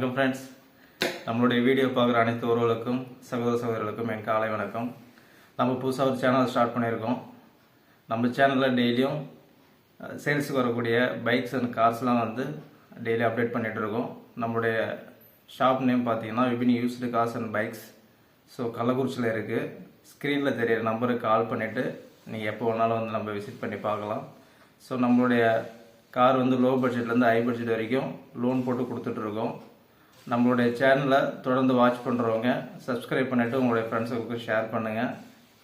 வணக்கம் ஃப்ரெண்ட்ஸ் நம்மளுடைய வீடியோ பார்க்குற அனைத்து உறவுகளுக்கும் சகோதர சகோதரர்களுக்கும் என் காலை வணக்கம். நம்ம புதுசாக ஒரு சேனல் ஸ்டார்ட் பண்ணியிருக்கோம். நம்ம சேனலில் டெய்லியும் சேல்ஸுக்கு வரக்கூடிய பைக்ஸ் அண்ட் கார்ஸ்லாம் வந்து டெய்லி அப்டேட் பண்ணிகிட்டு இருக்கோம். நம்மளுடைய ஷாப் நேம் பார்த்தீங்கன்னா Vipin used cars and bikes so கள்ளக்குறிச்சியில் இருக்குது ஸ்க்ரீனில் தெரியிற நம்பருக்கு கால் பண்ணிவிட்டு நீங்கள் எப்போ வேணாலும் வந்து நம்ம விசிட் பண்ணி பார்க்கலாம். ஸோ நம்மளுடைய கார் வந்து லோ பட்ஜெட்லேருந்து ஹை பட்ஜெட் வரைக்கும் லோன் போட்டு கொடுத்துட்ருக்கோம் நம்மளுடைய சேனலை தொடர்ந்து வாட்ச் பண்ணுறவங்க சப்ஸ்கிரைப் பண்ணிவிட்டு உங்களுடைய ஃப்ரெண்ட்ஸுக்கு ஷேர் பண்ணுங்கள்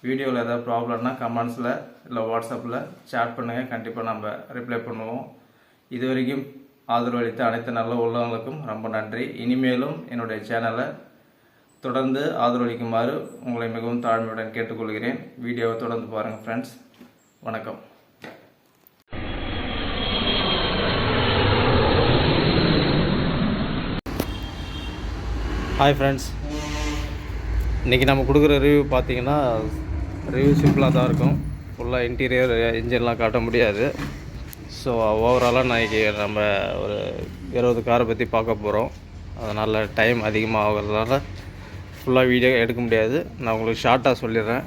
வீடியோவில் ஏதாவது ப்ராப்ளம்னா கமெண்ட்ஸில் இல்லை வாட்ஸ்அப்பில் சேட் பண்ணுங்கள் கண்டிப்பாக நம்ம ரிப்ளை பண்ணுவோம். இது வரைக்கும் ஆதரவு அளித்த அனைத்து நல்ல உள்ளவங்களுக்கும் ரொம்ப நன்றி. இனிமேலும் என்னுடைய சேனலை தொடர்ந்து ஆதரவளிக்குமாறு உங்களை மிகவும் தாழ்மையுடன் கேட்டுக்கொள்கிறேன். வீடியோவை தொடர்ந்து பாருங்கள் ஃப்ரெண்ட்ஸ் வணக்கம். ஹாய் ஃப்ரெண்ட்ஸ் இன்றைக்கி நம்ம கொடுக்குற ரிவ்யூ பார்த்தீங்கன்னா ரிவ்யூ சிம்பிளாக தான் இருக்கும். ஃபுல்லாக இன்டீரியர் இன்ஜின்லாம் காட்ட முடியாது. ஸோ ஓவராலாக நாளைக்கு நம்ம ஒரு இருபது காரை பற்றி பார்க்க போகிறோம் அதனால் டைம் அதிகமாக ஆகிறதுனால ஃபுல்லாக வீடியோ எடுக்க முடியாது. நான் உங்களுக்கு ஷார்ட்டாக சொல்லிடுறேன்.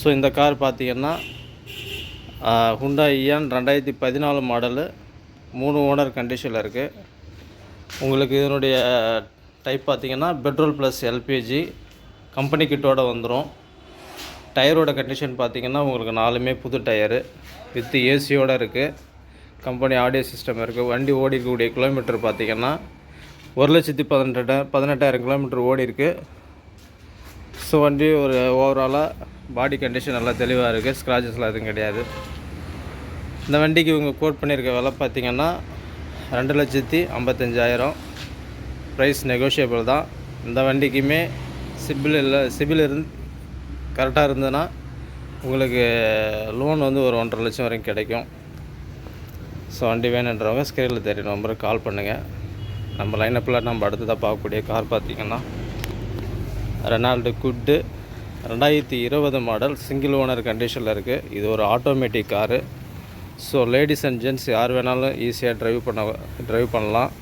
ஸோ இந்த கார் பார்த்தீங்கன்னா ஹுண்டா இயான் ரெண்டாயிரத்தி பதினாலு மாடலு மூணு ஓனர் கண்டிஷனில் இருக்குது உங்களுக்கு இதனுடைய டைப் பார்த்திங்கன்னா பெட்ரோல் ப்ளஸ் எல்பிஜி கம்பெனி கிட்டோட வந்துடும் டயரோட கண்டிஷன் பார்த்திங்கன்னா உங்களுக்கு நாலுமே புது டயரு வித்து ஏசியோடு இருக்குது கம்பெனி ஆடியோ சிஸ்டம் இருக்குது வண்டி ஓடி இருக்கக்கூடிய கிலோமீட்டர் பார்த்திங்கன்னா ஒரு லட்சத்தி பதினெட்டு பதினெட்டாயிரம் கிலோமீட்டர் ஓடி இருக்குது ஸோ வண்டி ஒரு ஓவராலாக பாடி கண்டிஷன் நல்லா தெளிவாக இருக்குது ஸ்க்ராச்சஸ்லாம் எதுவும் கிடையாது. இந்த வண்டிக்கு இவங்க கோட் பண்ணியிருக்க விலை பார்த்தீங்கன்னா ரெண்டு லட்சத்தி ஐம்பத்தஞ்சாயிரம். ப்ரைஸ் நெகோஷியபிள் தான். இந்த வண்டிக்குமே சிபில் இல்லை சிபில் இருந்து கரெக்டாக இருந்ததுன்னா உங்களுக்கு லோன் வந்து ஒரு ஒன்றரை லட்சம் வரைக்கும் கிடைக்கும். ஸோ வண்டி வேணுன்றவங்க ஸ்க்ரீனில் தெரிய நம்பருக்கு கால் பண்ணுங்கள் நம்ம லைனப்பில் நம்ம அடுத்ததாக பார்க்கக்கூடிய கார் பார்த்திங்கன்னா ரெனால்டு குட்டு ரெண்டாயிரத்தி இருபது மாடல் சிங்கிள் ஓனர் கண்டிஷனில் இருக்குது இது ஒரு automatic car so ladies and gents யார் வேணாலும் ஈஸியாக ட்ரைவ் பண்ண ட்ரைவ் பண்ணலாம்.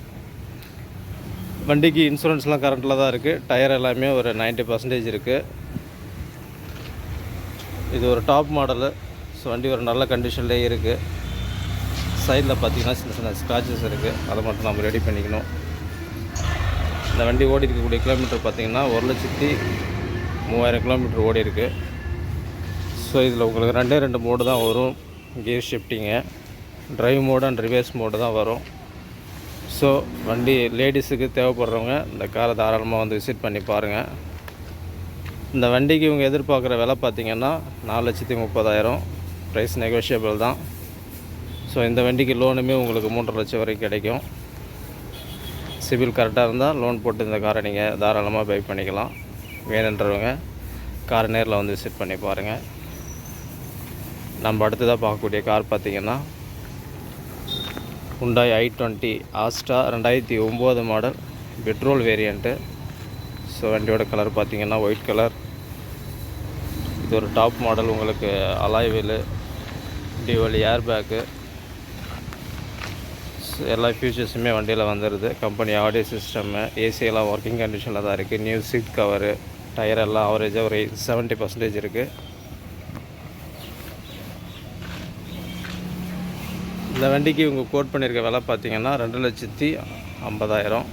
வண்டிக்கு இன்சூரன்ஸ்லாம் கரண்ட்டில் தான் இருக்குது டயர் எல்லாமே ஒரு 90% பர்சன்டேஜ் இருக்குது இது ஒரு டாப் மாடலு. ஸோ வண்டி ஒரு நல்ல கண்டிஷன்லேயே இருக்குது சைடில் பார்த்தீங்கன்னா சின்ன சின்ன ஸ்க்ராச்சஸ் இருக்குது அதை மட்டும் நம்ம ரெடி பண்ணிக்கணும். இந்த வண்டி ஓடி இருக்கக்கூடிய கிலோமீட்டர் பார்த்தீங்கன்னா ஒரு லட்சத்தி மூவாயிரம் கிலோமீட்டர் ஓடி இருக்குது ஸோ இதில் உங்களுக்கு ரெண்டே ரெண்டு மோடு தான் வரும். Gear shifting drive mode and reverse mode தான் வரும். ஸோ வண்டி லேடிஸுக்கு தேவைப்படுறவங்க இந்த காரை தாராளமாக வந்து விசிட் பண்ணி பாருங்கள் இந்த வண்டிக்கு இவங்க எதிர்பார்க்குற விலை பார்த்திங்கன்னா நாலு லட்சத்தி முப்பதாயிரம். ப்ரைஸ் நெகோஷியபிள் தான். ஸோ இந்த வண்டிக்கு லோனுமே உங்களுக்கு மூன்றரை லட்சம் வரைக்கும் கிடைக்கும். சிபில் கரெக்டாக இருந்தால் லோன் போட்டு இந்த காரை நீங்கள் தாராளமாக பை பண்ணிக்கலாம். வேணுன்றவங்க காரை நேரில் வந்து விசிட் பண்ணி பாருங்கள் நம்ம அடுத்ததாக பார்க்கக்கூடிய கார் பார்த்திங்கன்னா ஹுண்டாய் ஐ டுவெண்ட்டி ஆஸ்டா ரெண்டாயிரத்தி ஒம்பது மாடல் பெட்ரோல் வேரியண்ட்டு ஸோ வண்டியோட கலர் பார்த்திங்கன்னா ஒயிட் கலர் இது ஒரு டாப் மாடல் உங்களுக்கு alloy wheel dual air bag எல்லா ஃபியூச்சர்ஸுமே வண்டியில் வந்துடுது கம்பெனி ஆடியோ சிஸ்டம்மு ஏசியெல்லாம் ஒர்க்கிங் கண்டிஷனில் தான் இருக்குது நியூ சீட் கவரு டயர் எல்லாம் ஆவரேஜாக ஒரு செவன்ட்டி பர்சன்டேஜ் இருக்குது இந்த வண்டிக்கு இவங்க கோட் பண்ணியிருக்க விலை பார்த்தீங்கன்னா ரெண்டு லட்சத்தி ஐம்பதாயிரம்.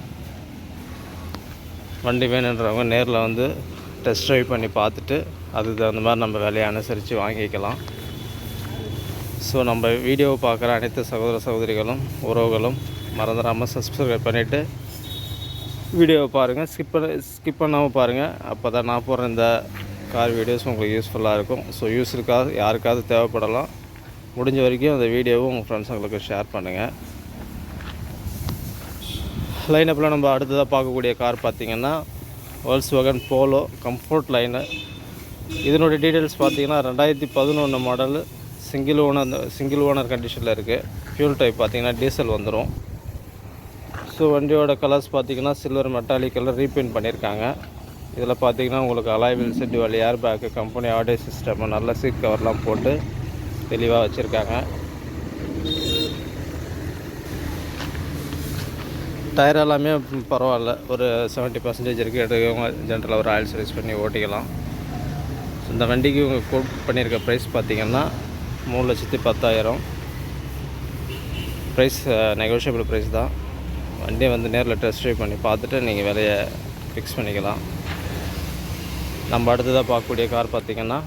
வண்டி வேணுன்றவங்க நேரில் வந்து டெஸ்ட் ட்ரைவ் பண்ணி பார்த்துட்டு அதுக்கு தகுந்த மாதிரி நம்ம விலையை அனுசரித்து வாங்கிக்கலாம். ஸோ நம்ம வீடியோவை பார்க்குற அனைத்து சகோதர சகோதரிகளும் உறவுகளும் மறந்துடாமல் சப்ஸ்கிரைப் பண்ணிவிட்டு வீடியோவை பாருங்கள் ஸ்கிப் பண்ண ஸ்கிப் பண்ணாமல் பாருங்கள் அப்போ தான் நான் போடுற இந்த கார் வீடியோஸ் உங்களுக்கு யூஸ்ஃபுல்லாக இருக்கும். ஸோ யூஸ் இருக்காது யாருக்காவது தேவைப்படலாம் முடிஞ்ச வரைக்கும் அந்த வீடியோவும் உங்கள் ஃப்ரெண்ட்ஸுங்களுக்கு ஷேர் பண்ணுங்கள் லைனப்பில் நம்ம அடுத்ததாக பார்க்கக்கூடிய கார் பார்த்திங்கன்னா Volkswagen Polo Comfortline இதனுடைய டீட்டெயில்ஸ் பார்த்தீங்கன்னா ரெண்டாயிரத்தி பதினொன்று model single owner single owner கண்டிஷனில் இருக்குது ஃபியூல் டைப் பார்த்தீங்கன்னா டீசல் வந்துடும் ஸோ வண்டியோட கலர்ஸ் பார்த்தீங்கன்னா சில்வர் மெட்டாலிக் கலர் ரீபெயிண்ட் பண்ணியிருக்காங்க இதில் பார்த்தீங்கன்னா உங்களுக்கு அலாய் வீல் வழி air bag company audio system நல்ல சீட் கவர்லாம் போட்டு தெளிவாக வச்சுருக்காங்க. டயர் எல்லாமே பரவாயில்ல. ஒரு செவன்ட்டி பர்சன்டேஜ் இருக்குது எடுக்கவங்க ஜென்ரலாக ஒரு ஆயில் சர்வீஸ் பண்ணி ஓட்டிக்கலாம். ஸோ இந்த வண்டிக்கு இவங்க கோட் பண்ணியிருக்க ப்ரைஸ் பார்த்தீங்கன்னா மூணு லட்சத்தி பத்தாயிரம். ப்ரைஸ் நெகோஷியபிள் ப்ரைஸ் தான். வண்டியை வந்து நேரில் டெஸ்ட் ட்ரைவ் பண்ணி பார்த்துட்டு நீங்கள் விலையை ஃபிக்ஸ் பண்ணிக்கலாம். நம்ம அடுத்ததாக பார்க்கக்கூடிய கார் பார்த்திங்கன்னா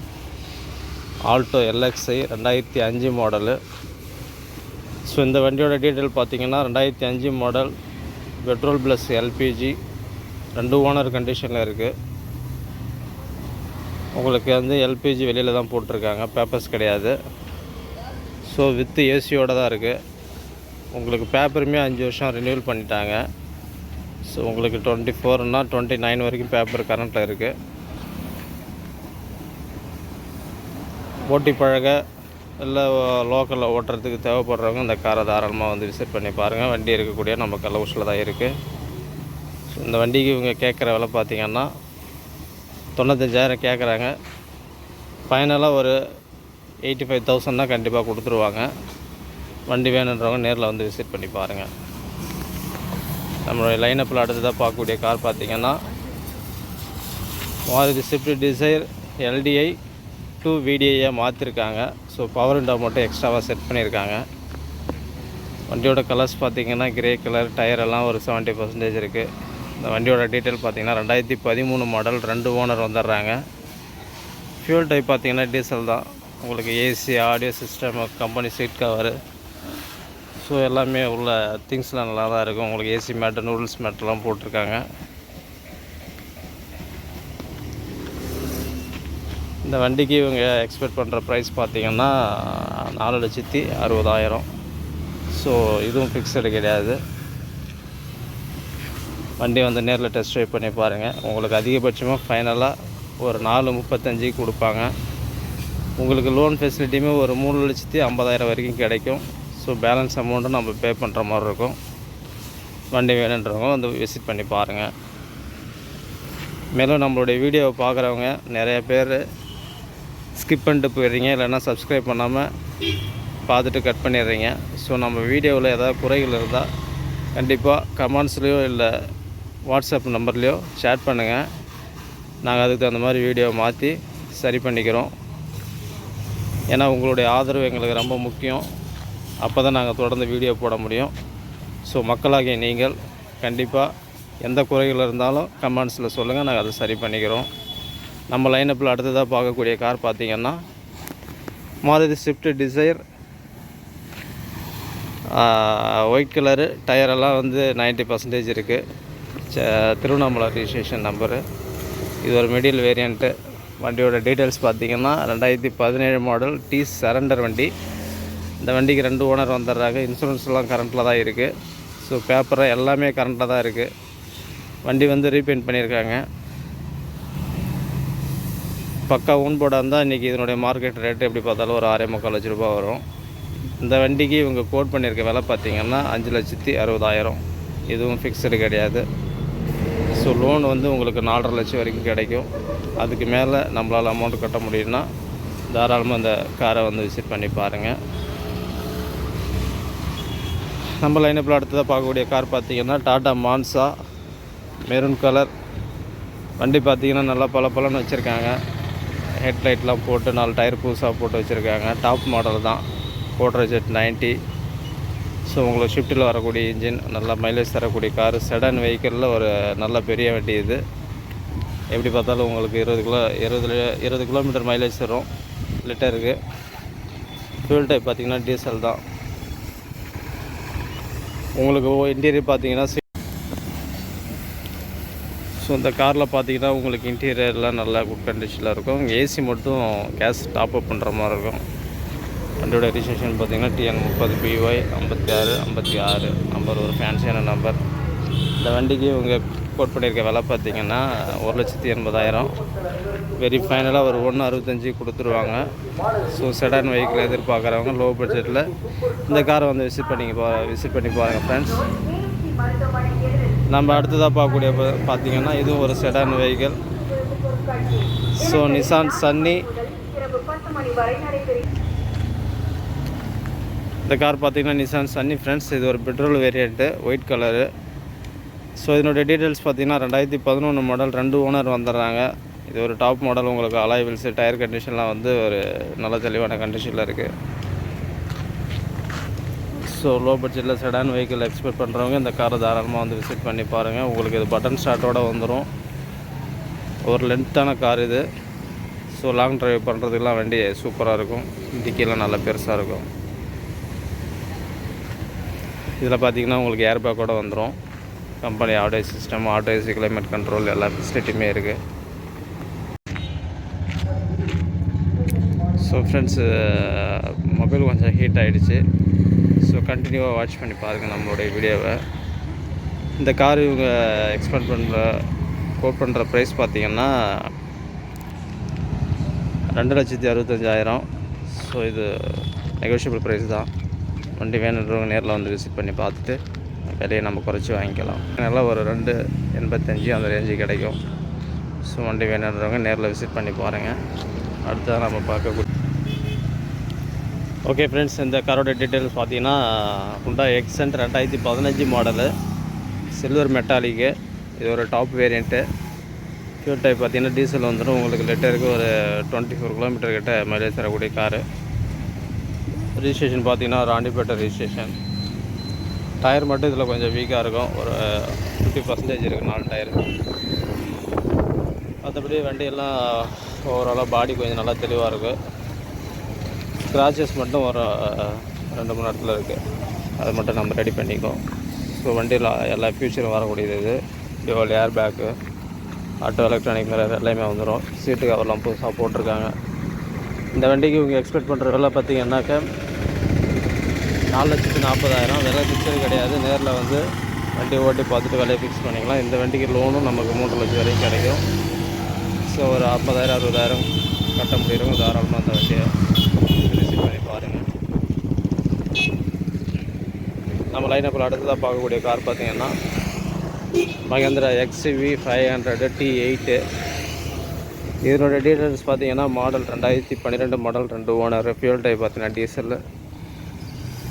ஆல்டோ எல்எக்ஸை ரெண்டாயிரத்தி அஞ்சு மாடலு ஸோ இந்த வண்டியோட டீட்டெயில் பார்த்தீங்கன்னா ரெண்டாயிரத்தி அஞ்சு மாடல் பெட்ரோல் ப்ளஸ் எல்பிஜி ரெண்டு ஓனர் கண்டிஷனில் இருக்குது உங்களுக்கு வந்து எல்பிஜி வெளியில் தான் போட்டிருக்காங்க. பேப்பர்ஸ் கிடையாது. ஸோ வித்து ஏசியோட தான் இருக்குது உங்களுக்கு பேப்பருமே அஞ்சு வருஷம் ரினியூவல் பண்ணிட்டாங்க. ஸோ உங்களுக்கு டுவெண்ட்டி ஃபோர்னால் டுவெண்ட்டி நைன் வரைக்கும் பேப்பர் கரண்ட்டில் இருக்குது ஓட்டி பழக இல்லை லோக்கலில் ஓட்டுறதுக்கு தேவைப்படுறவங்க இந்த காரை தாராளமாக வந்து விசிட் பண்ணி பாருங்கள் வண்டி இருக்கக்கூடிய நம்ம கள்ளக்குறிச்சியில் தான் இருக்குது இந்த வண்டிக்கு இவங்க கேட்குற விலை பார்த்திங்கன்னா தொண்ணூத்தஞ்சாயிரம் கேட்குறாங்க. ஃபைனலாக ஒரு எயிட்டி ஃபைவ் தௌசண்ட்னா கண்டிப்பாக கொடுத்துருவாங்க. வண்டி வேணுன்றவங்க நேரில் வந்து விசிட் பண்ணி பாருங்கள் நம்மளுடைய லைனப்பில் அடுத்ததாக பார்க்கக்கூடிய கார் பார்த்தீங்கன்னா Maruti Swift Dzire LDI to விடிஐயை மாற்றிருக்காங்க. ஸோ பவர் விண்டோ மட்டும் எக்ஸ்ட்ராவாக செட் பண்ணியிருக்காங்க. வண்டியோட கலர்ஸ் பார்த்தீங்கன்னா கிரே கலர் டயர் எல்லாம் ஒரு செவன்ட்டி பர்சன்டேஜ் இருக்குது இந்த வண்டியோட டீட்டெயில் பார்த்தீங்கன்னா ரெண்டாயிரத்தி பதிமூணு மாடல் ரெண்டு ஓனர் வந்துடுறாங்க. ஃபியூல் டைப் பார்த்தீங்கன்னா டீசல் தான். உங்களுக்கு AC audio system company seat cover so எல்லாமே உள்ள திங்ஸ்லாம் நல்லா தான் இருக்கும். உங்களுக்கு ஏசி மேட்டு நூடுல்ஸ் மேட்டெல்லாம் போட்டிருக்காங்க. இந்த வண்டிக்கு இவங்க எக்ஸ்பெக்ட் பண்ணுற ப்ரைஸ் பார்த்திங்கன்னா நாலு லட்சத்தி அறுபதாயிரம். ஸோ இதுவும் ஃபிக்ஸடு கிடையாது. வண்டி வந்து நேரில் டெஸ்ட் ட்ரைவ் பண்ணி பாருங்கள் உங்களுக்கு அதிகபட்சமாக ஃபைனலாக ஒரு நாலு முப்பத்தஞ்சு கொடுப்பாங்க. உங்களுக்கு லோன் ஃபெசிலிட்டியுமே ஒரு மூணு லட்சத்தி ஐம்பதாயிரம் வரைக்கும் கிடைக்கும். ஸோ பேலன்ஸ் அமௌண்ட்டும் நம்ம பே பண்ணுற மாதிரி இருக்கும். வண்டி வேணுன்றவங்க வந்து விசிட் பண்ணி பாருங்கள் மேலும் நம்மளுடைய வீடியோவை பார்க்குறவங்க நிறைய பேர் ஸ்கிப் பண்ணிட்டு போயிடுறீங்க இல்லைன்னா சப்ஸ்கிரைப் பண்ணாமல் பார்த்துட்டு கட் பண்ணிடுறீங்க. ஸோ நம்ம வீடியோவில் ஏதாவது குறைகள் இருந்தால் கண்டிப்பாக கமெண்ட்ஸ்லேயோ இல்லை வாட்ஸ்அப் நம்பர்லேயோ சேட் பண்ணுங்கள் நாங்கள் அதுக்கு தகுந்த மாதிரி வீடியோவை மாற்றி சரி பண்ணிக்கிறோம். ஏன்னா உங்களுடைய ஆதரவு எங்களுக்கு ரொம்ப முக்கியம். அப்போ தான் நாங்கள் தொடர்ந்து வீடியோ போட முடியும். ஸோ மக்களாகிய நீங்கள் கண்டிப்பாக எந்த குறைகள் இருந்தாலும் கமெண்ட்ஸில் சொல்லுங்கள் நாங்கள் அதை சரி பண்ணிக்கிறோம். நம்ம லைனப்பில் அடுத்ததாக பார்க்கக்கூடிய கார் பார்த்தீங்கன்னா Maruti Swift Dzire white colour டயரெல்லாம் வந்து 90% பர்சன்டேஜ் இருக்குது திருவண்ணாமலை ரிஜிஸ்ட்ரேஷன் நம்பரு இது ஒரு மிடில் வேரியண்ட்டு வண்டியோட டீட்டெயில்ஸ் பார்த்தீங்கன்னா ரெண்டாயிரத்தி பதினேழு மாடல் டி சரண்டர் வண்டி. இந்த வண்டிக்கு ரெண்டு ஓனர் வந்துடுறாங்க. இன்சூரன்ஸ்லாம் கரண்ட்டில் தான் இருக்குது ஸோ பேப்பரை எல்லாமே கரண்ட்டில் தான் இருக்குது வண்டி வந்து ரீபெயிண்ட் பண்ணியிருக்காங்க. பக்கா ஓன் போர்டாக இருந்தால் இன்றைக்கி இதனுடைய மார்க்கெட் ரேட்டு எப்படி பார்த்தாலும் ஒரு ஆறே முக்கால் லட்ச ரூபா வரும். இந்த வண்டிக்கு இவங்க கோட் பண்ணியிருக்க விலை பார்த்திங்கன்னா அஞ்சு லட்சத்தி அறுபதாயிரம். இதுவும் ஃபிக்ஸடு கிடையாது. ஸோ லோன் வந்து உங்களுக்கு நாலரை லட்சம் வரைக்கும் கிடைக்கும். அதுக்கு மேலே நம்மளால் அமௌண்ட் கட்ட முடியும்னா தாராளமாக இந்த காரை வந்து விசிட் பண்ணி பாருங்கள் நம்ம லைனப்பில் அடுத்ததாக பார்க்கக்கூடிய கார் பார்த்தீங்கன்னா டாடா மான்சா மெரூன் கலர் வண்டி பார்த்தீங்கன்னா நல்லா பல பலன்னு வச்சுருக்காங்க. ஹெட்லைட்லாம் போட்டு நாலு டயர் புதுசாக போட்டு வச்சுருக்காங்க. டாப் மாடல் தான். கோட்ரா ஜெட் நைன்ட்டி ஸோ உங்களுக்கு ஷிஃப்ட்டில் வரக்கூடிய இன்ஜின் நல்லா மைலேஜ் தரக்கூடிய கார் செடன் வெஹிக்கிளில் ஒரு நல்ல பெரிய வண்டி இது. எப்படி பார்த்தாலும் உங்களுக்கு இருபது கிலோ இருபது இருபது கிலோமீட்டர் மைலேஜ் தரும். லிட்டருக்கு ஃபியூல் டைப் பார்த்திங்கன்னா டீசல் தான். உங்களுக்கு இன்டீரியர் பார்த்தீங்கன்னா ஸோ இந்த காரில் பார்த்தீங்கன்னா உங்களுக்கு இன்டீரியர்லாம் நல்லா குட் கண்டிஷனில் இருக்கும். ஏசி மட்டும் கேஸ் டாப் அப் பண்ணுற மாதிரி இருக்கும். வண்டியோட ரிஜிஸ்ட்ரேஷன் பார்த்தீங்கன்னா டிஎன் முப்பது பிஒய் ஐம்பத்தி ஆறு ஐம்பத்தி ஆறு நம்பர் ஒரு ஃபேன்சியான நம்பர் இந்த வண்டிக்கு இவங்க கோட் பண்ணியிருக்க விலை பார்த்தீங்கன்னா ஒரு லட்சத்தி எண்பதாயிரம். வெரி ஃபைனலாக ஒரு ஒன்று அறுபத்தஞ்சி கொடுத்துருவாங்க. ஸோ செடான் வெஹிக்கிள் எதிர்பார்க்குறவங்க லோ பட்ஜெட்டில் இந்த காரை வந்து விசிட் பண்ணி பா விசிட் பண்ணி பாருங்கள் ஃப்ரெண்ட்ஸ் நம்ம அடுத்ததாக பார்க்கக்கூடிய பார்த்தீங்கன்னா இதுவும் ஒரு sedan vehicle so Nissan Sunny இந்த கார் பார்த்தீங்கன்னா நிசான் சன்னி ஃப்ரெண்ட்ஸ் இது ஒரு petrol variant white colour so இதனுடைய டீட்டெயில்ஸ் பார்த்தீங்கன்னா ரெண்டாயிரத்தி பதினொன்று மாடல் ரெண்டு ஓனர் வந்துடுறாங்க. இது ஒரு டாப் மாடல் உங்களுக்கு அலாய் வீல்ஸு டயர் கண்டிஷன்லாம் வந்து ஒரு நல்ல தெளிவான கண்டிஷனில் இருக்குது ஸோ லோ பட்ஜெட்டில் செடான் வெஹிக்கிள் எக்ஸ்பெக்ட் பண்ணுறவங்க இந்த காரை தாராளமாக வந்து விசிட் பண்ணி பாருங்கள் உங்களுக்கு இது பட்டன் ஸ்டார்ட்டோட வந்துடும் ஒரு லென்த்தான கார் இது. ஸோ லாங் ட்ரைவ் பண்ணுறதுக்கெலாம் வண்டி சூப்பராக இருக்கும். டிக்கிலாம் நல்லா பெருசாக இருக்கும். இதில் பார்த்தீங்கன்னா உங்களுக்கு ஏர் பேக்கோட வந்துடும் company auto system auto AC climate control எல்லா ஃபெசிலிட்டியுமே இருக்குது ஸோ ஃப்ரெண்ட்ஸு மொபைல் கொஞ்சம் ஹீட் ஆகிடுச்சு ஸோ கண்டினியூவாக வாட்ச் பண்ணி பாருங்கள் நம்மளுடைய வீடியோவை இந்த கார் இவங்க எக்ஸ்பெக்ட் பண்ணுற கோட் பண்ணுற ப்ரைஸ் பார்த்தீங்கன்னா ரெண்டு லட்சத்தி அறுபத்தஞ்சாயிரம். ஸோ இது நெகோஷியபிள் ப்ரைஸ் தான். வண்டி வேணுன்றவங்க நேரில் வந்து விசிட் பண்ணி பார்த்துட்டு விலையை நம்ம குறைச்சி வாங்கிக்கலாம். நல்லா ஒரு ரெண்டு எண்பத்தஞ்சு அந்த ரேஞ்சு கிடைக்கும். ஸோ வண்டி வேணுன்றவங்க நேரில் விசிட் பண்ணி பாருங்கள் அடுத்ததான் நம்ம பார்க்கக்கூடிய ஓகே ஃப்ரெண்ட்ஸ் இந்த காரோட டீட்டெயில்ஸ் பார்த்தீங்கன்னா ஹுண்டா எக்ஸன்ட் ரெண்டாயிரத்தி பதினஞ்சு மாடலு சில்வர் மெட்டாலிக்கு இது ஒரு டாப் வேரியண்ட்டு ஃபியூல் டைப் பார்த்தீங்கன்னா டீசல் வந்துடும் உங்களுக்கு லிட்டருக்கு ஒரு டுவெண்ட்டி ஃபோர் கிலோமீட்டர் கிட்ட மைலேஜ் தரக்கூடிய காரு ரிஜிஸ்ட்ரேஷன் பார்த்தீங்கன்னா ராண்டிப்பேட்டை ரிஜிஸ்ட்ரேஷன் டயர் மட்டும் இதில் கொஞ்சம் வீக்காக இருக்கும். ஒரு ஃபிஃப்டி பர்சன்டேஜ் இருக்குது நாலு டயர் மற்றபடி வண்டியெல்லாம் ஓவராலாக பாடி கொஞ்சம் நல்லா தெளிவாக இருக்குது ஸ்க்ராச்சஸ் மட்டும் ஒரு ரெண்டு மூணு இடத்துல இருக்குது அதை மட்டும் நம்ம ரெடி பண்ணிக்குவோம். ஸோ வண்டியில் எல்லா ஃபியூச்சரும் வரக்கூடியது இது. Dual air bag auto electronic mirror எல்லாமே வந்துடும் சீட்டு கவர்லாம் புதுசாக போட்டிருக்காங்க. இந்த வண்டிக்கு இவங்க எக்ஸ்பெக்ட் பண்ணுற விலை பார்த்தீங்கன்னாக்க நாலு லட்சத்து நாற்பதாயிரம். விலை ஃபிக்ஸடு கிடையாது. நேரில் வந்து வண்டி ஓட்டி பார்த்துட்டு விலையை ஃபிக்ஸ் பண்ணிக்கலாம். இந்த வண்டிக்கு லோனும் நமக்கு மூன்று லட்சம் வரைக்கும் கிடைக்கும். ஸோ ஒரு ஐம்பதாயிரம் அறுபதாயிரம் கட்ட முடியும் தாராளமாக அந்த வண்டியை பாருங்கள் நம்ம லைனப்பில் அடுத்ததாக பார்க்கக்கூடிய கார் பார்த்தீங்கன்னா Mahindra XV five hundred T eight இதனோட டீட்டெயில்ஸ் பார்த்தீங்கன்னா மாடல் ரெண்டாயிரத்தி பன்னிரெண்டு மாடல் ரெண்டு ஓனர் ஃபியூல் டைப் பார்த்தீங்கன்னா டீசல்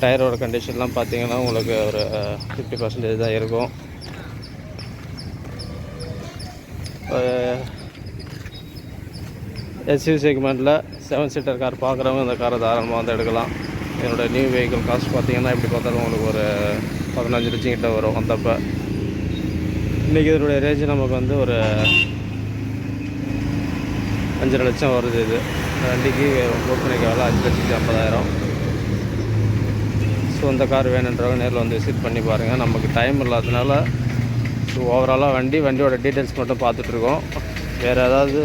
டயரோட கண்டிஷன்லாம் பார்த்தீங்கன்னா உங்களுக்கு ஒரு ஃபிஃப்டி பர்சன்டேஜ் தான் இருக்கும். எஸ்யூ செக்மெண்ட்டில் செவன் சீட்டர் கார் பார்க்குறவங்க இந்த காரை தாராளமாக வந்து எடுக்கலாம். என்னோட நியூ வெஹிக்கிள் காஸ்ட் பார்த்தீங்கன்னா எப்படி பார்த்தாலும் உங்களுக்கு ஒரு பதினஞ்சு லட்சம் கிட்ட வரும் வந்தப்போ. இன்றைக்கி இதனுடைய ரேஞ்சு நமக்கு வந்து ஒரு அஞ்சரை லட்சம் வருது இது. வண்டிக்கு விற்பனைக்கு வேலை அஞ்சு லட்சத்தி ஐம்பதாயிரம். ஸோ இந்த கார் வேணுன்றவங்க நேரில் வந்து விசிட் பண்ணி பாருங்கள் நமக்கு டைம் இல்லாததுனால ஸோ ஓவராலாக வண்டி வண்டியோட டீட்டெயில்ஸ் மட்டும் பார்த்துட்ருக்கோம் வேறு ஏதாவது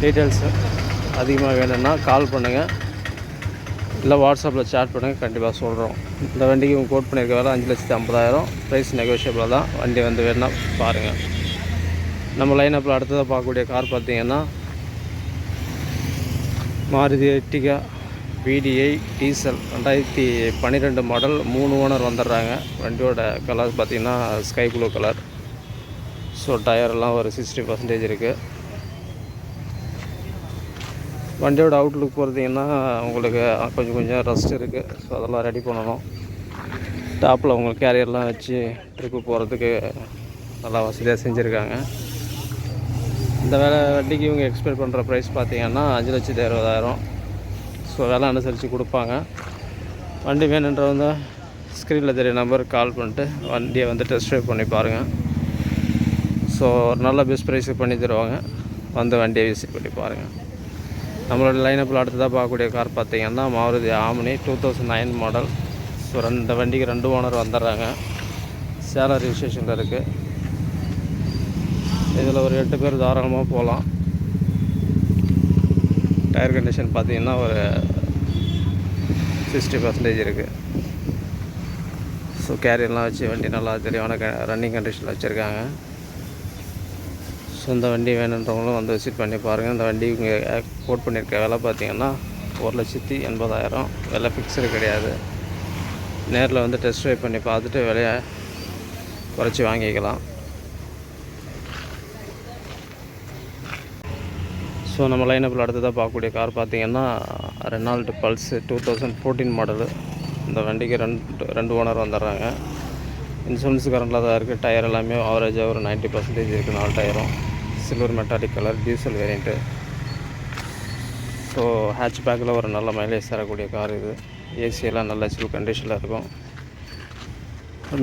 டீட்டெயில்ஸ் அதிகமாக வேணும்னா கால் பண்ணுங்கள் இல்லை வாட்ஸ்அப்பில் சேட் பண்ணுங்கள் கண்டிப்பாக சொல்கிறோம் இந்த வண்டிக்கு உங்கள் கோட் பண்ணியிருக்க வேலை அஞ்சு லட்சத்தி ஐம்பதாயிரம். ப்ரைஸ் நெகோஷியபிளாக தான். வண்டி வந்து வேணும்னா பாருங்கள் நம்ம லைனப்பில் அடுத்ததாக பார்க்கக்கூடிய கார் பார்த்திங்கன்னா மாருதி எர்டிகா பிடிஐ டீசல் ரெண்டாயிரத்தி பன்னிரெண்டு மாடல் மூணு ஓனர் வந்துடுறாங்க. வண்டியோட கலர் பார்த்திங்கன்னா ஸ்கை ப்ளூ கலர் ஸோ டயர்லாம் ஒரு சிக்ஸ்டி பர்சன்டேஜ் இருக்குது வண்டியோட அவுட்லுக் பார்த்தீங்கன்னா உங்களுக்கு கொஞ்சம் கொஞ்சம் ரஸ்ட் இருக்குது ஸோ அதெல்லாம் ரெடி பண்ணணும். டாப்பில் உங்களுக்கு கேரியர்லாம் வச்சு ட்ரிப்பு போகிறதுக்கு நல்லா வசதியாக செஞ்சுருக்காங்க. இந்த வேலை வண்டிக்கு இவங்க எக்ஸ்பெக்ட் பண்ணுற ப்ரைஸ் பார்த்தீங்கன்னா அஞ்சு லட்சத்தி அறுபதாயிரம். ஸோ வேலை அனுசரித்து கொடுப்பாங்க. வண்டி வேணுன்றவங்க ஸ்க்ரீனில் தெரிய நம்பருக்கு கால் பண்ணிட்டு வண்டியை வந்து டெஸ்ட் ட்ரைவ் பண்ணி பாருங்கள் ஸோ ஒரு நல்ல பெஸ்ட் ப்ரைஸுக்கு பண்ணி தருவாங்க. வந்து வண்டியை விசிட் பண்ணி பாருங்கள் நம்மளோட லைனப்பில் அடுத்ததாக பார்க்கக்கூடிய கார் பார்த்தீங்கன்னா Maruti Omni two thousand nine model so ரெண்டு வண்டிக்கு ரெண்டு ஓனர் வந்துடுறாங்க. சேலம் ரிஜிஸ்ட்ரேஷனில் இருக்குது இதில் ஒரு எட்டு பேர் தாராளமாக போகலாம் டயர் கண்டிஷன் பார்த்திங்கன்னா ஒரு சிக்ஸ்டி பர்சன்டேஜ் இருக்குது ஸோ கேரியர்லாம் வச்சு வண்டி நல்லா தெளிவான க ரன்னிங் கண்டிஷனில் வச்சுருக்காங்க. ஸோ இந்த வண்டி வேணுன்றவங்களும் வந்து விசிட் பண்ணி பாருங்கள் இந்த வண்டி இங்கே கோட் பண்ணியிருக்க விலை பார்த்தீங்கன்னா ஒரு லட்சத்தி எண்பதாயிரம். விலை ஃபிக்ஸடு கிடையாது. நேரில் வந்து டெஸ்ட் ட்ரைவ் பண்ணி பார்த்துட்டு விலையை குறைச்சி வாங்கிக்கலாம். ஸோ நம்ம லைனப்பில் அடுத்ததாக பார்க்கக்கூடிய கார் பார்த்தீங்கன்னா Renault Pulse two thousand fourteen model இந்த வண்டிக்கு ரெண்டு ரெண்டு ஓனர் வந்துடுறாங்க. இன்சூரன்ஸ் கரண்டில் தான் இருக்குது டயர் எல்லாமே ஆவரேஜாக ஒரு 90% பர்சன்டேஜ் இருக்குது நாலு டயரும் silver metallic colour diesel variant so hatch பேக்கில் ஒரு நல்ல மைலேஜ் தரக்கூடிய கார் இது. ஏசியெல்லாம் நல்ல சில் கண்டிஷனில் இருக்கும்.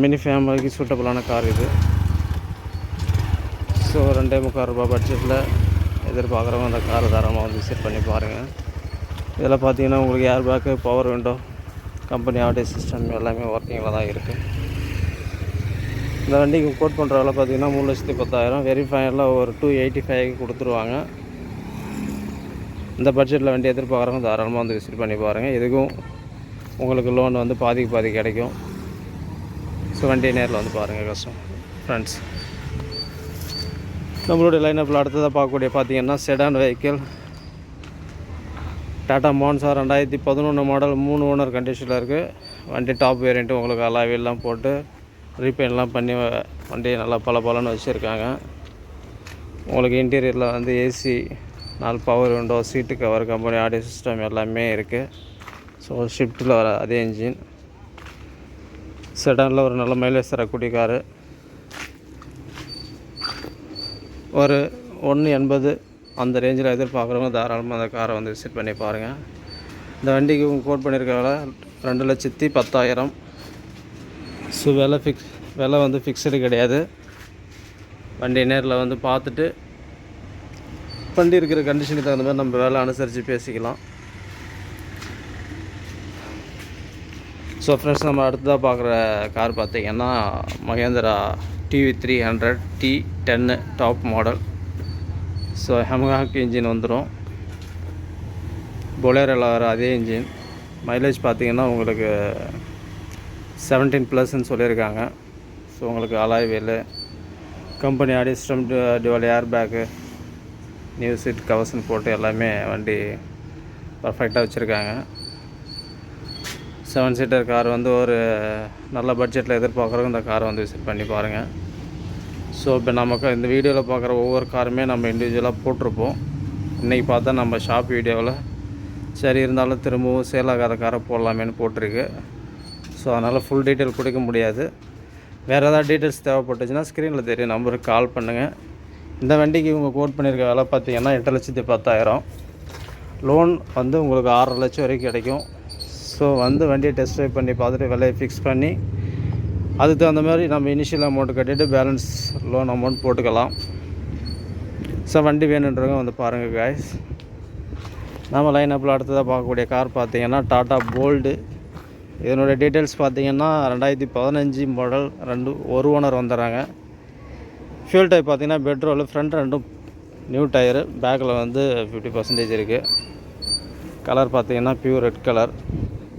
மினி ஃபேமிலிக்கு சூட்டபுளான கார் இது. ஸோ ரெண்டே முக்கால் ரூபாய் பட்ஜெட்டில் எதிர்பார்க்குறவங்க அந்த காரை தாராளமாக வந்து விசிட் பண்ணி பாருங்கள் இதில் பார்த்தீங்கன்னா உங்களுக்கு air bag power window company audio system எல்லாமே ஒர்க்கிங்கில் தான் இருக்குது இந்த வண்டிக்கு கோட் பண்ணுற வேலை பார்த்தீங்கன்னா மூணு லட்சத்தி பத்தாயிரம். வெரிஃபைனில் ஒரு டூ எயிட்டி ஃபைவ்க்கு கொடுத்துருவாங்க. இந்த பட்ஜெட்டில் வண்டி எதிர்பார்க்குறவங்க தாராளமாக வந்து விசிட் பண்ணி பாருங்கள் இதுக்கும் உங்களுக்கு லோன் வந்து பாதிக்கு பாதி கிடைக்கும். ஸோ வண்டியை நேரில் வந்து பாருங்கள் கஷ்டம் ஃப்ரெண்ட்ஸ் நம்மளுடைய லைனப்பில் அடுத்ததாக பார்க்கக்கூடிய பார்த்தீங்கன்னா செடான் வெஹிக்கிள் டாடா மான்சா ரெண்டாயிரத்தி பதினொன்று மாடல் மூணு ஓனர் கண்டிஷனில் இருக்குது வண்டி டாப் வேரியண்ட்டு உங்களுக்கு அலாவியெல்லாம் போட்டு ரீபெயின்லாம் பண்ணி வண்டியை நல்லா பல பலன்னு வச்சுருக்காங்க. உங்களுக்கு இன்டீரியரில் வந்து ஏசி நாலு power window seat cover company audio system எல்லாமே இருக்குது ஸோ ஷிஃப்ட்டில் வர அதே இன்ஜின் செடனில் ஒரு நல்ல மைலேஜ் தரக்கூடிய காரு ஒரு ஒன்று எண்பது அந்த ரேஞ்சில் எதிர்பார்க்குறவங்க தாராளமாக அந்த காரை வந்து விசிட் பண்ணி பாருங்கள் இந்த வண்டிக்கு கோட் பண்ணியிருக்க விலை ரெண்டு லட்சத்தி பத்தாயிரம் ஸோ விலை ஃபிக்ஸ் விலை வந்து ஃபிக்ஸடு கிடையாது. வண்டி நேரில் வந்து பார்த்துட்டு வண்டி இருக்கிற கண்டிஷனுக்கு தகுந்த மாதிரி நம்ம வேலை அனுசரித்து பேசிக்கலாம். ஸோ ஃப்ரெண்ட்ஸ் நம்ம அடுத்ததாக பார்க்குற கார் பார்த்திங்கன்னா Mahindra TV three hundred T டென்னு top model so mHawk engine வந்துடும் பொலேரில் வர அதே இன்ஜின் மைலேஜ் பார்த்திங்கன்னா உங்களுக்கு செவன்டீன் ப்ளஸ்ன்னு சொல்லியிருக்காங்க. ஸோ உங்களுக்கு alloy wheel company audio system dual air bag new seat கவர்ஸ்ன்னு போட்டு எல்லாமே வண்டி பர்ஃபெக்டாக வச்சுருக்காங்க. செவன் சீட்டர் கார் வந்து ஒரு நல்ல பட்ஜெட்டில் எதிர்பார்க்குறவங்க இந்த காரை வந்து விசிட் பண்ணி பாருங்கள் ஸோ இப்போ நமக்கு இந்த வீடியோவில் பார்க்குற ஒவ்வொரு காருமே நம்ம இண்டிவிஜுவலாக போட்டிருப்போம். இன்றைக்கி பார்த்தா நம்ம ஷாப் வீடியோவில் சரி இருந்தாலும் திரும்பவும் சேல் ஆகாத காரை போடலாமேன்னு போட்டிருக்கு. ஸோ அதனால் ஃபுல் டீட்டெயில் கொடுக்க முடியாது. வேறு ஏதாவது டீட்டெயில்ஸ் தேவைப்பட்டுச்சுன்னா ஸ்க்ரீனில் தெரியும். நம்பருக்கு கால் பண்ணுங்கள் இந்த வண்டிக்கு இவங்க கோட் பண்ணியிருக்க விலை பார்த்தீங்கன்னா எட்டு லட்சத்தி பத்தாயிரம். லோன் வந்து உங்களுக்கு ஆறரை லட்சம் வரைக்கும் கிடைக்கும். ஸோ வந்து வண்டியை டெஸ்ட் ட்ரைவ் பண்ணி பார்த்துட்டு விலையை ஃபிக்ஸ் பண்ணி அதுக்கு தகுந்த மாதிரி நம்ம இனிஷியல் அமௌண்ட் கட்டிட்டு பேலன்ஸ் லோன் அமௌண்ட் போட்டுக்கலாம். ஸோ வண்டி வேணுன்றவங்க வந்து பாருங்கள் காய்ஸ் நம்ம லைன் அப்பில் அடுத்ததாக பார்க்கக்கூடிய கார் பார்த்தீங்கன்னா டாட்டா போல்டு இதனுடைய டீட்டெயில்ஸ் பார்த்தீங்கன்னா ரெண்டாயிரத்தி பதினஞ்சு மாடல் ரெண்டு ஒரு ஓனர் வந்துடுறாங்க. ஃபியூல் டைப் பார்த்தீங்கன்னா பெட்ரோல் ஃப்ரண்ட் ரெண்டும் நியூ டயரு பேக்கில் வந்து ஃபிஃப்டி பர்சன்டேஜ் இருக்குது கலர் பார்த்திங்கன்னா பியூர் ரெட் கலர்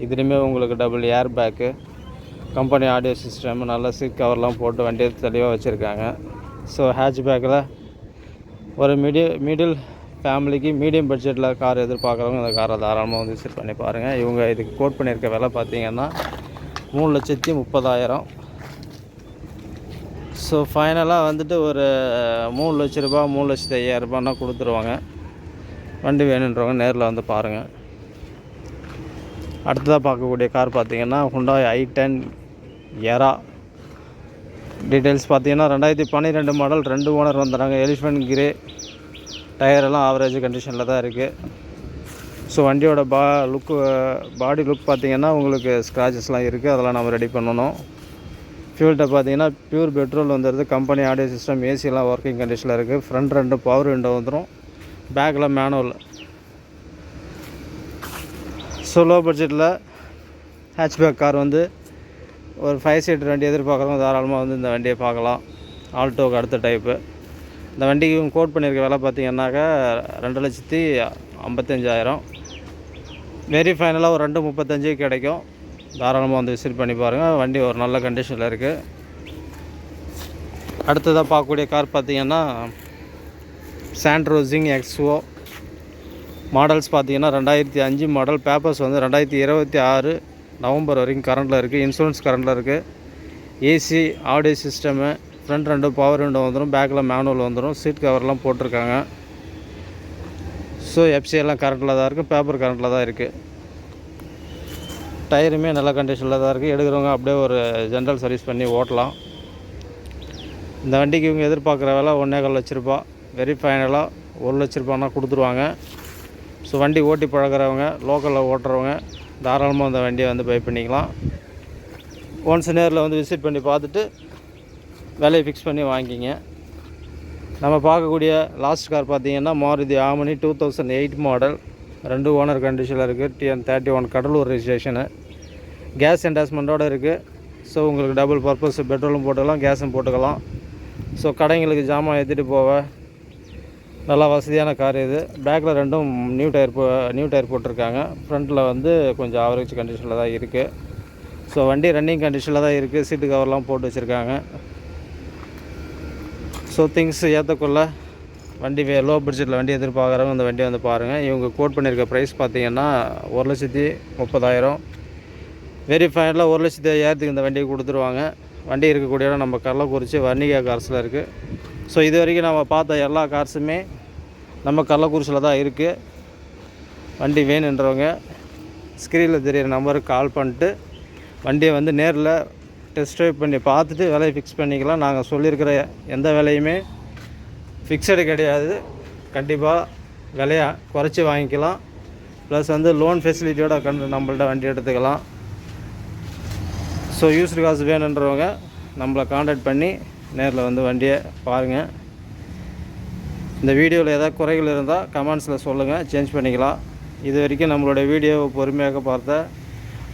இதுலேயுமே உங்களுக்கு double air bag company audio system நல்ல சீட் கவர்லாம் போட்டு வண்டியை தெளிவாக வச்சுருக்காங்க. ஸோ ஹேட்ச் பேக்கில் ஒரு மீடிய மிடில் ஃபேமிலிக்கு மீடியம் பட்ஜெட்டில் கார் எதிர்பார்க்குறவங்க இந்த காரை தாராளமாக வந்து விசிட் பண்ணி பாருங்கள் இவங்க இதுக்கு கோட் பண்ணியிருக்க விலை பார்த்தீங்கன்னா மூணு லட்சத்தி முப்பதாயிரம். ஸோ ஃபைனலாக வந்துட்டு ஒரு மூணு லட்ச ரூபா மூணு லட்சத்தி ஐயாயிரரூபான்னா கொடுத்துருவாங்க. வண்டி வேணுன்றவங்க நேரில் வந்து பாருங்கள் அடுத்ததாக பார்க்கக்கூடிய கார் பார்த்திங்கன்னா Hyundai i ten Era details பார்த்தீங்கன்னா ரெண்டாயிரத்தி பன்னிரெண்டு மாடல் ரெண்டு ஓனர் வந்துடுறாங்க எலிஃபென்ட் கிரே டயரெல்லாம் ஆவரேஜ் கண்டிஷனில் தான் இருக்குது ஸோ வண்டியோட பா லுக்கு பாடி லுக் பார்த்திங்கன்னா உங்களுக்கு ஸ்க்ராச்சஸ்லாம் இருக்குது அதெல்லாம் நம்ம ரெடி பண்ணணும். ஃபியூல்கிட்ட பார்த்தீங்கன்னா பியூர் பெட்ரோல் வந்துடுது கம்பெனி ஆடியோ சிஸ்டம் ஏசிலாம் ஒர்க்கிங் கண்டிஷனில் இருக்குது ஃப்ரண்ட் ரெண்டு பவர் விண்டோ வந்துடும் பேக்கில் மேனுவல் ஸோ லோ பட்ஜெட்டில் ஹேட்ச்பேக் கார் வந்து ஒரு ஃபைவ் சீட்டர் வண்டி எதிர்பார்க்குறவங்க தாராளமாக வந்து இந்த வண்டியை பார்க்கலாம். ஆல்டோக்கு அடுத்த டைப்பு இந்த வண்டிக்கு கோட் பண்ணியிருக்க விலை பார்த்தீங்கன்னாக்கா ரெண்டு லட்சத்தி ஐம்பத்தஞ்சாயிரம். வெரி ஃபைனலாக ஒரு ரெண்டு முப்பத்தஞ்சு கிடைக்கும். தாராளமாக வந்து விசிட் பண்ணி பாருங்கள் வண்டி ஒரு நல்ல கண்டிஷனில் இருக்குது அடுத்ததாக பார்க்கக்கூடிய கார் பார்த்திங்கன்னா சாண்ட்ரோசிங் எக்ஸ்ஓ மாடல்ஸ் பார்த்தீங்கன்னா ரெண்டாயிரத்தி அஞ்சு மாடல் பேப்பர்ஸ் வந்து ரெண்டாயிரத்தி இருபத்தி ஆறு நவம்பர் வரைக்கும் கரண்டில் இருக்குது இன்சூரன்ஸ் கரண்டில் இருக்குது ஏசி ஆடியோ சிஸ்டமு ஃப்ரண்ட் ரெண்டு பவர் விண்டோ வந்துடும் பேக்கில் மேனுவல் வந்துடும் சீட் கவர்லாம் போட்டிருக்காங்க. ஸோ எஃப்சி எல்லாம் கரண்டில் தான் இருக்குது பேப்பர் கரண்டில் தான் இருக்குது டயருமே நல்ல கண்டிஷனில் தான் இருக்குது எடுக்கிறவங்க அப்படியே ஒரு ஜென்ரல் சர்வீஸ் பண்ணி ஓட்டலாம். இந்த வண்டிக்கு இவங்க எதிர்பார்க்குற வேலை ஒன்றே கால் லட்சரூபா வெரி ஃபைனலாக ஒரு லட்ச ரூபான்னா கொடுத்துருவாங்க. ஸோ வண்டி ஓட்டி பழகுறவங்க லோக்கலில் ஓட்டுறவங்க தாராளமாக அந்த வண்டியை வந்து பை பண்ணிக்கலாம். ஒன்ஸ் நேரில் வந்து விசிட் பண்ணி பார்த்துட்டு விலையை ஃபிக்ஸ் பண்ணி வாங்கிங்க. நம்ம பார்க்கக்கூடிய லாஸ்ட் கார் பார்த்தீங்கன்னா Maruti Omni two thousand eight model ரெண்டு ஓனர் கண்டிஷனில் இருக்குது TN thirty one Cuddalore registration gas என்டாஸ்மெண்ட்டோடு இருக்குது ஸோ உங்களுக்கு டபுள் பர்பஸ் பெட்ரோலும் போட்டுக்கலாம் கேஸும் போட்டுக்கலாம். ஸோ கடைங்களுக்கு ஜாமான் ஏற்றிட்டு போக நல்லா வசதியான கார் இது. பேக்கில் ரெண்டும் நியூ டயர் போ நியூ டயர் போட்டிருக்காங்க. ஃப்ரண்ட்டில் வந்து கொஞ்சம் ஆவரேஜ் கண்டிஷனில் தான் இருக்குது ஸோ வண்டி ரன்னிங் கண்டிஷனில் தான் இருக்குது சீட்டு கவர்லாம் போட்டு வச்சுருக்காங்க. ஸோ திங்ஸ் ஏற்றக்குள்ள வண்டி வே லோ பட்ஜெட்டில் வண்டி எதிர்பார்க்குறவங்க இந்த வண்டியை வந்து பாருங்கள் இவங்க கோட் பண்ணியிருக்க ப்ரைஸ் பார்த்தீங்கன்னா ஒரு லட்சத்தி முப்பதாயிரம். வெரி ஃபைனலாக ஒரு லட்சத்தி ஐயாயிரத்துக்கு இந்த வண்டியை கொடுத்துருவாங்க. வண்டி இருக்கக்கூடிய இடம் நம்ம கள்ளக்குறிச்சி வர்ணிகா கார்ஸில் இருக்குது ஸோ இது வரைக்கும் நம்ம பார்த்த எல்லா கார்ஸுமே நம்ம கள்ளக்குறிச்சியில் தான் இருக்குது வண்டி வேணுன்றவங்க ஸ்க்ரீனில் தெரியிற நம்பருக்கு கால் பண்ணிட்டு வண்டியை வந்து நேரில் டெஸ்ட் ட்ரைவ் பண்ணி பார்த்துட்டு விலையை ஃபிக்ஸ் பண்ணிக்கலாம். நாங்கள் சொல்லியிருக்கிற எந்த விலையுமே ஃபிக்ஸடு கிடையாது. கண்டிப்பாக விலையை குறைச்சி வாங்கிக்கலாம். ப்ளஸ் வந்து லோன் ஃபெசிலிட்டியோட கண்டு நம்மள்ட்ட வண்டி எடுத்துக்கலாம். ஸோ யூஸ்டு காசு வேணுன்றவங்க நம்மளை காண்டாக்ட் பண்ணி நேரில் வந்து வண்டியை பாருங்கள் இந்த வீடியோவில் ஏதாவது குறைகள் இருந்தால் கமெண்ட்ஸில் சொல்லுங்கள் சேஞ்ச் பண்ணிக்கலாம். இது வரைக்கும் நம்மளுடைய வீடியோவை பொறுமையாக பார்த்த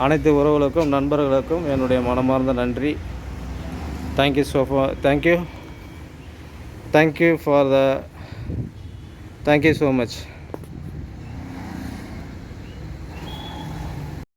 அனைத்து உறவுகளுக்கும் நண்பர்களுக்கும் என்னுடைய மனமார்ந்த நன்றி. Thank you so thank you thank you for the thank you so much